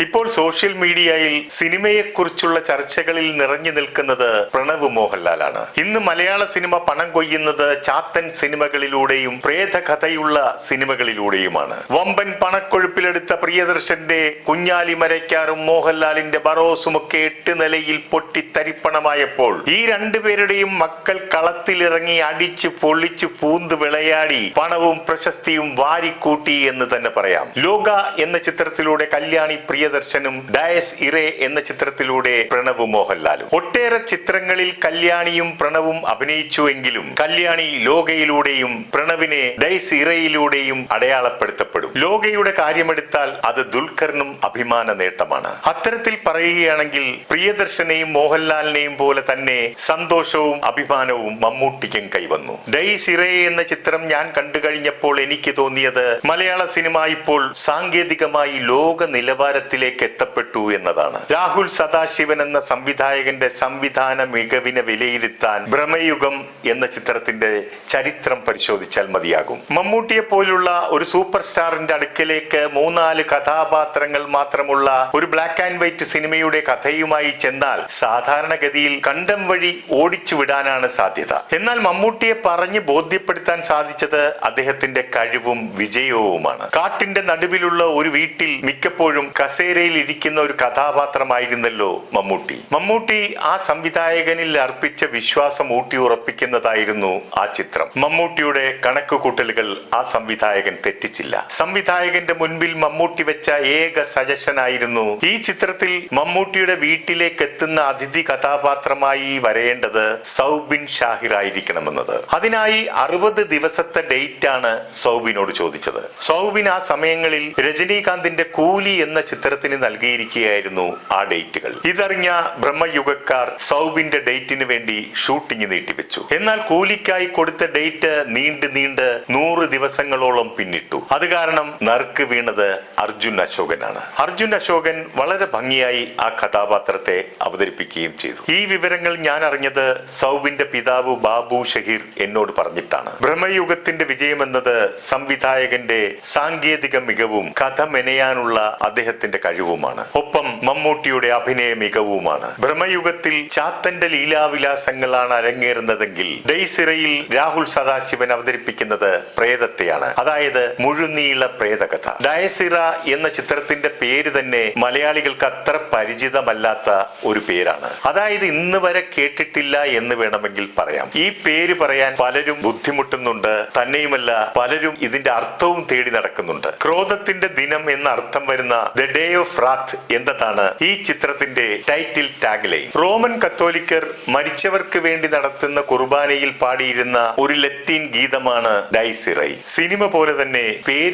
ഇപ്പോൾ സോഷ്യൽ മീഡിയയിൽ സിനിമയെക്കുറിച്ചുള്ള ചർച്ചകളിൽ നിറഞ്ഞു നിൽക്കുന്നത് പ്രണവ് മോഹൻലാലാണ്. ഇന്ന് മലയാള സിനിമ പണം കൊയ്യുന്നത് ചാത്തൻ സിനിമകളിലൂടെയും പ്രേതകഥയുള്ള സിനിമകളിലൂടെയുമാണ്. വമ്പൻ പണക്കൊഴുപ്പിലെടുത്ത പ്രിയദർശന്റെ കുഞ്ഞാലി മരയ്ക്കാറും മോഹൻലാലിന്റെ ബറോസുമൊക്കെ എട്ട് നിലയിൽ പൊട്ടി തരിപ്പണമായപ്പോൾ ഈ രണ്ടുപേരുടെയും മക്കൾ കളത്തിലിറങ്ങി അടിച്ച് പൊള്ളിച്ച് പൂന്ത് വിളയാടി പണവും പ്രശസ്തിയും വാരിക്കൂട്ടി എന്ന് തന്നെ പറയാം. ലോക എന്ന ചിത്രത്തിലൂടെ കല്യാണി പ്രിയദർശനും ഡയസ് ഇറേ എന്ന ചിത്രത്തിലൂടെ പ്രണവ് മോഹൻലാലും. ഒട്ടേറെ ചിത്രങ്ങളിൽ കല്യാണിയും പ്രണവും അഭിനയിച്ചുവെങ്കിലും കല്യാണി ലോകയിലൂടെയും പ്രണവിനെ ഡയസ് ഇറയിലൂടെയും അടയാളപ്പെടുത്തപ്പെടും ലോകയുടെ കാര്യമെടുത്താൽ അത് ദുൽഖറിനും അഭിമാന നേട്ടമാണ്. അത്തരത്തിൽ പറയുകയാണെങ്കിൽ പ്രിയദർശനെയും മോഹൻലാലിനെയും പോലെ തന്നെ സന്തോഷവും അഭിമാനവും മമ്മൂട്ടിക്കും കൈവന്നു. ഡൈ സിറേ എന്ന ചിത്രം ഞാൻ കണ്ടു കഴിഞ്ഞപ്പോൾ എനിക്ക് തോന്നിയത് മലയാള സിനിമ ഇപ്പോൾ സാങ്കേതികമായി ലോക നിലവാരത്തിലേക്ക് എത്തപ്പെട്ടു എന്നതാണ്. രാഹുൽ സദാശിവൻ എന്ന സംവിധായകന്റെ സംവിധാന മികവിനെ വിലയിരുത്താൻ ഭ്രമയുഗം എന്ന ചിത്രത്തിന്റെ ചരിത്രം പരിശോധിച്ചാൽ മതിയാകും. മമ്മൂട്ടിയെ പോലുള്ള ഒരു സൂപ്പർ സ്റ്റാറിന്റെ അടുക്കലേക്ക് മൂന്നാൽ കഥാപാത്രങ്ങൾ മാത്രമുള്ള ഒരു ബ്ലാക്ക് ആൻഡ് വൈറ്റ് സിനിമയുടെ കഥയുമായി ചെന്നാൽ സാധാരണഗതിയിൽ കണ്ടം വഴി ഓടിച്ചു വിടാനാണ് സാധ്യത. എന്നാൽ മമ്മൂട്ടിയെ പറഞ്ഞ് ബോധ്യപ്പെടുത്താൻ സാധിച്ചത് അദ്ദേഹത്തിന്റെ കഴിവും വിജയവുമാണ്. കാട്ടിന്റെ നടുവിലുള്ള ഒരു വീട്ടിൽ മിക്കപ്പോഴും കസേരയിൽ ഇരിക്കുന്ന ഒരു കഥാപാത്രമായിരുന്നല്ലോ മമ്മൂട്ടി. മമ്മൂട്ടി ആ സംവിധായകനിൽ അർപ്പിച്ച വിശ്വാസം ഊട്ടിയുറപ്പിക്കുന്നതായിരുന്നു ആ ചിത്രം. മമ്മൂട്ടിയുടെ കണക്കുകൂട്ടലുകൾ ആ സംവിധായകൻ തെറ്റിച്ചില്ല. സംവിധായകന്റെ മുൻപിൽ മമ്മൂട്ടി വെച്ച ഏക സജഷനായിരുന്നു ഈ ചിത്രത്തിൽ മമ്മൂട്ടിയുടെ വീട്ടിലേക്ക് എത്തുന്ന അതിഥി കഥാപാത്രമായി വരേണ്ടത് സൗബിൻ ഷാഹിർ ആയിരിക്കണമെന്നത്. അതിനായി അറുപത് ദിവസത്തെ ഡേറ്റ് ആണ് സൗബിനോട് ചോദിച്ചത്. സൗബിൻ ആ സമയങ്ങളിൽ രജനീകാന്തിന്റെ കൂലി എന്ന ചിത്രത്തിന് നൽകിയിരിക്കുകയായിരുന്നു ആ ഡേറ്റുകൾ. ഇതറിഞ്ഞ ബ്രഹ്മയുഗക്കാർ സൗബിന്റെ ഡേറ്റിന് വേണ്ടി ഷൂട്ടിംഗ് നീട്ടിവെച്ചു. എന്നാൽ കൂലിക്കായി കൊടുത്ത ഡേറ്റ് നീണ്ട് നീണ്ട് നൂറ് ദിവസങ്ങളോളം പിന്നിട്ടു. അത് കാരണം നറുക്ക് വീണത് അർജുൻ അശോകനാണ്. അർജുൻ അശോകൻ വളരെ ഭംഗിയായി ആ കഥാപാത്രത്തെ അവതരിപ്പിക്കുകയും ചെയ്തു. ഈ വിവരങ്ങൾ ഞാൻ അറിഞ്ഞത് സൗബിന്റെ പിതാവ് ബാബു ഷഹീർ എന്നോട് പറഞ്ഞിട്ടാണ്. ബ്രഹ്മയുഗത്തിന്റെ വിജയമെന്നത് സംവിധായകന്റെ സാങ്കേതിക മികവും കഥ മെനയാനുള്ള അദ്ദേഹത്തിന്റെ കഴിവുമാണ്. ഒപ്പം മമ്മൂട്ടിയുടെ അഭിനയ മികവുമാണ്. ബ്രഹ്മയുഗത്തിൽ ചാത്തന്റെ ലീലാവിലാസങ്ങളാണ് അരങ്ങേറുന്നതെങ്കിൽ ഡെയ്സിറയിൽ രാഹുൽ സദാശിവൻ അവതരിപ്പിക്കുന്നത് പ്രേതത്തെയാണ്. അതായത് മുഴുനീള പ്രേതകഥ. ഡയസിറ എന്ന ചിത്രത്തിന്റെ പേര് തന്നെ മലയാളികൾക്ക് അത്ര പരിചിതമല്ലാത്ത ഒരു പേരാണ്. അതായത് ഇന്ന് വരെ കേട്ടിട്ടില്ല എന്ന് വേണമെങ്കിൽ പറയാം. ഈ പേര് പറയാൻ പലരും ബുദ്ധിമുട്ടുന്നുണ്ട്. തന്നെയുമല്ല പലരും ഇതിന്റെ അർത്ഥവും തേടി നടക്കുന്നുണ്ട്. ക്രോധത്തിന്റെ ദിനം എന്ന അർത്ഥം വരുന്ന ദ ഡേ ഓഫ് റാത്ത് എന്നതാണ് ഈ ചിത്രത്തിന്റെ ടൈറ്റിൽ ടാഗ്ലൈൻ. റോമൻ കത്തോലിക്കർ മരിച്ചവർക്ക് വേണ്ടി നടത്തുന്ന കുർബാനയിൽ പാടിയിരുന്ന ഒരു ലത്തീൻ ഗീതമാണ് ഡൈസിറൈ സിനിമ പോലെ തന്നെ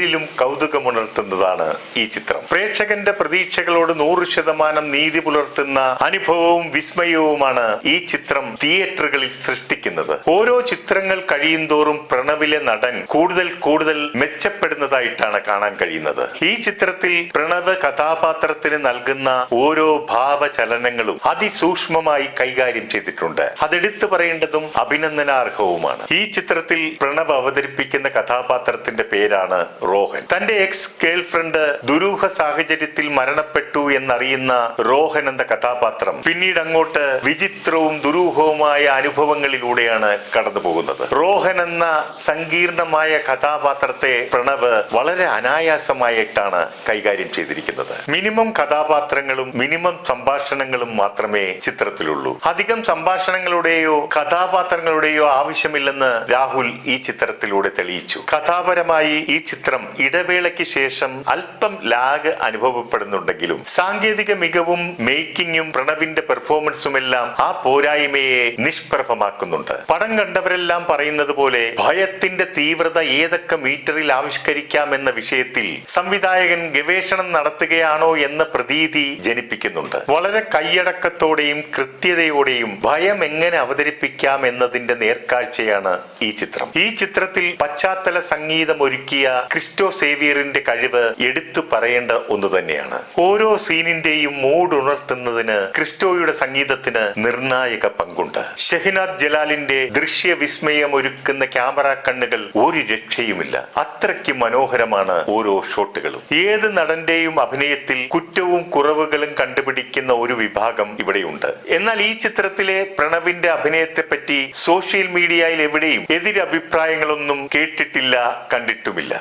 പേരിലും കൗതുകമുണർത്തുന്നതാണ് ഈ ചിത്രം. പ്രേക്ഷകന്റെ പ്രതീക്ഷകളോട് നൂറ് ശതമാനം നീതി പുലർത്തുന്ന അനുഭവവും വിസ്മയവുമാണ് ഈ ചിത്രം തിയേറ്ററുകളിൽ സൃഷ്ടിക്കുന്നത്. ഓരോ ചിത്രങ്ങൾ കഴിയുന്തോറും പ്രണവിലെ നടൻ കൂടുതൽ കൂടുതൽ മെച്ചപ്പെടുന്നതായിട്ടാണ് കാണാൻ കഴിയുന്നത്. ഈ ചിത്രത്തിൽ പ്രണവ് കഥാപാത്രത്തിന് നൽകുന്ന ഓരോ ഭാവചലനങ്ങളും അതിസൂക്ഷ്മമായി കൈകാര്യം ചെയ്തിട്ടുണ്ട്. അതെടുത്തു പറയേണ്ടതും അഭിനന്ദനാർഹവുമാണ്. ഈ ചിത്രത്തിൽ പ്രണവ് അവതരിപ്പിക്കുന്ന കഥാപാത്രത്തിന്റെ പേരാണ് റോഹൻ. തന്റെ എക്സ് ഗേൾ ഫ്രണ്ട് ദുരൂഹ സാഹചര്യത്തിൽ മരണപ്പെട്ടു എന്നറിയുന്ന റോഹൻ എന്ന കഥാപാത്രം പിന്നീട് അങ്ങോട്ട് വിചിത്രവും ദുരൂഹവുമായ അനുഭവങ്ങളിലൂടെയാണ് കടന്നു പോകുന്നത് റോഹൻ എന്ന സങ്കീർണമായ കഥാപാത്രത്തെ പ്രണവ് വളരെ അനായാസമായിട്ടാണ് കൈകാര്യം ചെയ്തിരിക്കുന്നത്. മിനിമം കഥാപാത്രങ്ങളും മിനിമം സംഭാഷണങ്ങളും മാത്രമേ ചിത്രത്തിലുള്ളൂ. അധികം സംഭാഷണങ്ങളുടെയോ കഥാപാത്രങ്ങളുടെയോ ആവശ്യമില്ലെന്ന് രാഹുൽ ഈ ചിത്രത്തിലൂടെ തെളിയിച്ചു. കഥാപരമായി ഈ ചിത്രം ഇടവേളയ്ക്ക് ശേഷം അല്പം ലാഗ് അനുഭവപ്പെടുന്നുണ്ടെങ്കിലും സാങ്കേതിക മികവും മേക്കിംഗും പ്രണവിന്റെ പെർഫോമൻസും എല്ലാം ആ പോരായ്മയെ നിഷ്പ്രഭമാക്കുന്നുണ്ട്. പടം കണ്ടവരെല്ലാം പറയുന്നത് പോലെ ഭയത്തിന്റെ തീവ്രത ഏതൊക്കെ മീറ്ററിൽ ആവിഷ്കരിക്കാം എന്ന വിഷയത്തിൽ സംവിധായകൻ ഗവേഷണം നടത്തുകയാണോ എന്ന പ്രതീതി ജനിപ്പിക്കുന്നുണ്ട്. വളരെ കൈയടക്കത്തോടെയും കൃത്യതയോടെയും ഭയം എങ്ങനെ അവതരിപ്പിക്കാം എന്നതിന്റെ നേർക്കാഴ്ചയാണ് ഈ ചിത്രം. ഈ ചിത്രത്തിൽ പശ്ചാത്തല സംഗീതം ഒരുക്കിയ ക്രിസ്റ്റോ സേവിയറിന്റെ കഴിവ് എടുത്തു പറയേണ്ട ഒന്ന് തന്നെയാണ്. ഓരോ സീനിന്റെയും മൂഡ് ഉണർത്തുന്നതിന് ക്രിസ്റ്റോയുടെ സംഗീതത്തിന് നിർണായക പങ്കുണ്ട്. ഷെഹ്നാദ് ജലാലിന്റെ ദൃശ്യ വിസ്മയം ഒരുക്കുന്ന ക്യാമറ കണ്ണുകൾ ഒരു രക്ഷയുമില്ല. അത്രയ്ക്ക് മനോഹരമാണ് ഓരോ ഷോട്ടുകളും. ഏത് നടന്റെയും അഭിനയത്തിൽ കുറ്റവും കുറവുകളും കണ്ടുപിടിക്കുന്ന ഒരു വിഭാഗം ഇവിടെയുണ്ട്. എന്നാൽ ഈ ചിത്രത്തിലെ പ്രണവിന്റെ അഭിനയത്തെ പറ്റി സോഷ്യൽ മീഡിയയിൽ എവിടെയും എതിരഭിപ്രായങ്ങളൊന്നും കേട്ടിട്ടില്ല കണ്ടിട്ടുമില്ല.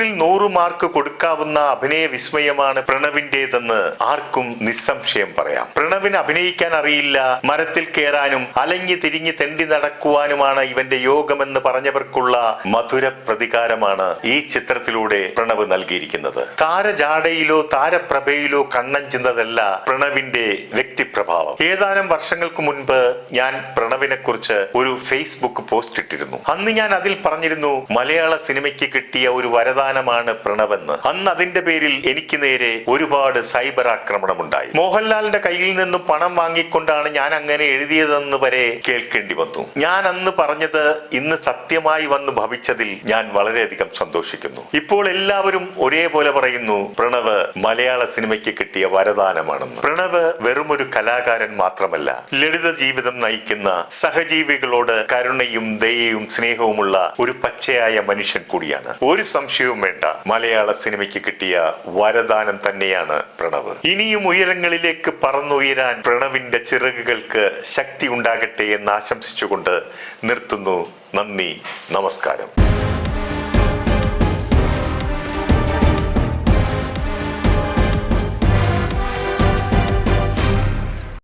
നൂറിൽ നൂറ് മാർക്ക് കൊടുക്കാവുന്ന അഭിനയ വിസ്മയമാണ് പ്രണവിന്റേതെന്ന് ആർക്കും നിസ്സംശയം പറയാം. പ്രണവിന് അഭിനയിക്കാൻ അറിയില്ല മരത്തിൽ കയറാനും അലഞ്ഞു തിരിഞ്ഞ് തെണ്ടി നടക്കുവാനുമാണ് ഇവന്റെ യോഗമെന്ന് പറഞ്ഞവർക്കുള്ള മധുര പ്രതികാരമാണ് ഈ ചിത്രത്തിലൂടെ പ്രണവ് നൽകിയിരിക്കുന്നത്. താരജാടയിലോ താരപ്രഭയിലോ കണ്ണഞ്ചുന്നതല്ല പ്രണവിന്റെ വ്യക്തിപ്രഭാവം. ഏതാനും വർഷങ്ങൾക്ക് മുൻപ് ഞാൻ പ്രണവിനെ കുറിച്ച് ഒരു ഫേസ്ബുക്ക് പോസ്റ്റ് ഇട്ടിരുന്നു. അന്ന് ഞാൻ അതിൽ പറഞ്ഞിരുന്നു മലയാള സിനിമയ്ക്ക് കിട്ടിയ ഒരു വരദാനമാണ് പ്രണവെന്ന്. അന്ന് അതിന്റെ പേരിൽ എനിക്ക് നേരെ ഒരുപാട് സൈബർ ആക്രമണം ഉണ്ടായി മോഹൻലാലിന്റെ കയ്യിൽ നിന്നും പണം വാങ്ങിക്കൊണ്ടാണ് ഞാൻ അങ്ങനെ എഴുതിയതെന്ന് വരെ കേൾക്കേണ്ടി വന്നു. ഞാൻ അന്ന് പറഞ്ഞത് ഇന്ന് സത്യമായി വന്ന് ഭവിച്ചതിൽ ഞാൻ വളരെയധികം സന്തോഷിക്കുന്നു. ഇപ്പോൾ എല്ലാവരും ഒരേപോലെ പറയുന്നു പ്രണവ് മലയാള സിനിമയ്ക്ക് കിട്ടിയ വരദാനമാണെന്ന്. പ്രണവ് വെറുമൊരു കലാകാരൻ മാത്രമല്ല ലളിത ജീവിതം നയിക്കുന്ന സഹജീവികളോട് കരുണയും ദയയും സ്നേഹവുമുള്ള ഒരു പച്ചയായ മനുഷ്യൻ കൂടിയാണ്. ഒരു സംശയവും വേണ്ട. മലയാള സിനിമയ്ക്ക് കിട്ടിയ വരദാനം തന്നെയാണ് പ്രണവ്. ഇനിയും ഉയരങ്ങളിലേക്ക് പറന്നുയരാൻ പ്രണവിന്റെ ചിറകുകൾക്ക് ശക്തി ഉണ്ടാകട്ടെ എന്ന് ആശംസിച്ചുകൊണ്ട് നിർത്തുന്നു. നന്ദി. നമസ്കാരം.